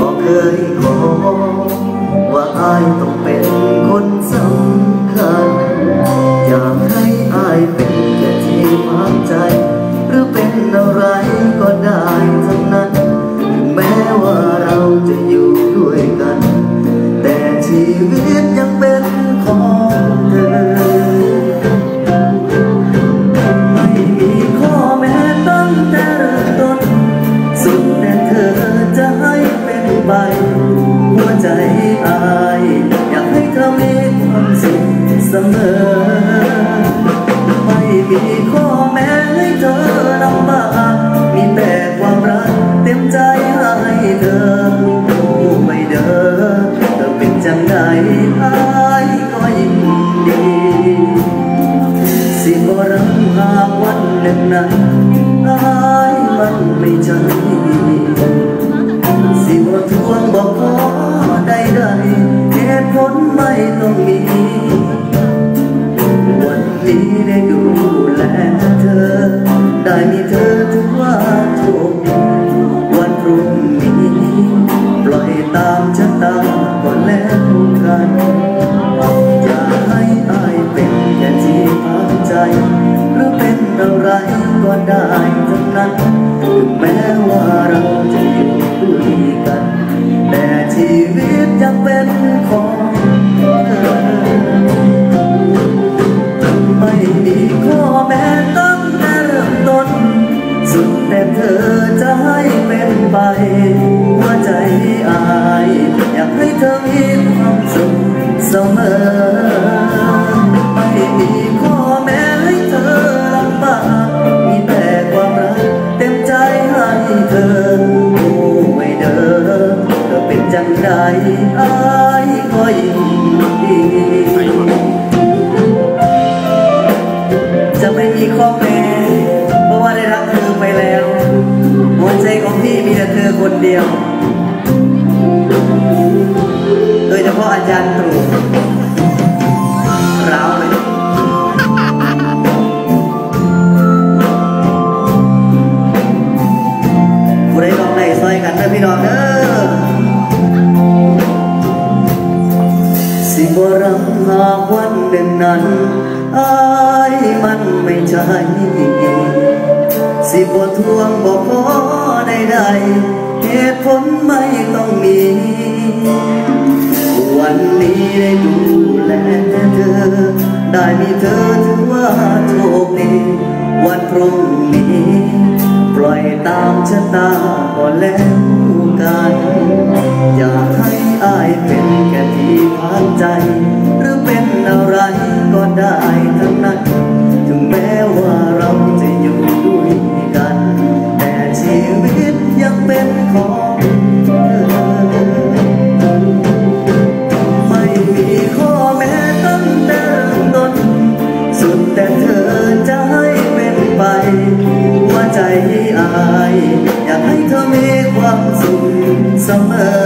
บอกเคยขอว่าอายต้องเป็นคนสำคัญ ม่มีข้อแม้ให้เธอลำบากมีแต่ความรักเต็มใจให้เธอโอ้ไม่เด้อเธอเป็นจังใดอายก็ยินดี สิบรังหากวันหนึ่งนั้นอายมันไม่ใช่สิบทวงบอก จะตามชะตาก็แล้วกันอยากให้อายเป็นแค่ที่พักใจ หรือเป็นอะไรก็ได้ทั้งนั้นถึงแม้ว่าเราจะอยู่ด้วยกัน แต่ชีวิตยังเป็นของ จให้เธอโอ้ไม่เด้อเธอเป็นจังใดอายก็ยินดีจะไม่มีข้อแม้เพราะว่าได้รักเธอไปแล้ว หัวใจของพี่มีแต่เธอคนเดียว โดยเฉพาะอาจารย์ตรูร้ สิบรังหากวันหนึ่งนั้นอายมันไม่ใช่สิบทวงบอกขอใดๆเหตุผลไม่ต้องมี วันนี้ได้ดูแลเธอ ได้มีเธอถือว่าโชคดีวันพรุ่งนี้ ปล่อยตามชะตาก็แล้วกัน ที่พักใจ หรือเป็นอะไรก็ได้ทั้งนั้นถึงแม้ว่าเราจะอยู่ด้วยกัน แต่ชีวิตยังเป็นของเธอไม่มีข้อแม้ตั้งแต่เริ่มต้นสุดแต่เธอจะให้เป็นไปหัวใจอาย อยากให้เธอมีความสุขเสมอ